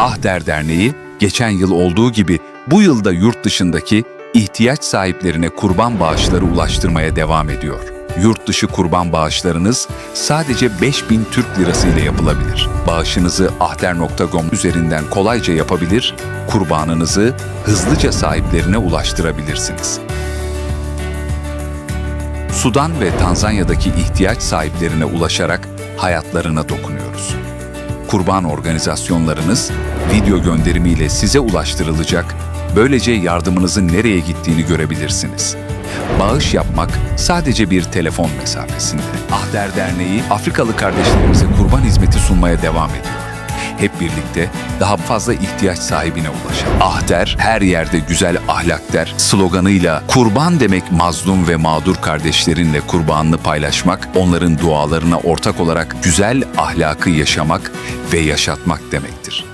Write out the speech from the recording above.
Ahder Derneği, geçen yıl olduğu gibi bu yılda yurt dışındaki ihtiyaç sahiplerine kurban bağışları ulaştırmaya devam ediyor. Yurt dışı kurban bağışlarınız sadece 5000 Türk Lirası ile yapılabilir. Bağışınızı ahder.com üzerinden kolayca yapabilir, kurbanınızı hızlıca sahiplerine ulaştırabilirsiniz. Sudan ve Tanzanya'daki ihtiyaç sahiplerine ulaşarak hayatlarına dokunuyoruz. Kurban organizasyonlarınız video gönderimiyle size ulaştırılacak, böylece yardımınızın nereye gittiğini görebilirsiniz. Bağış yapmak sadece bir telefon mesafesinde. Ahder Derneği Afrikalı kardeşlerimize kurban hizmeti sunmaya devam ediyor. Hep birlikte daha fazla ihtiyaç sahibine ulaşalım. Ahder her yerde güzel ahlak der sloganıyla kurban demek mazlum ve mağdur kardeşlerinle kurbanını paylaşmak, onların dualarına ortak olarak güzel ahlakı yaşamak ve yaşatmak demektir.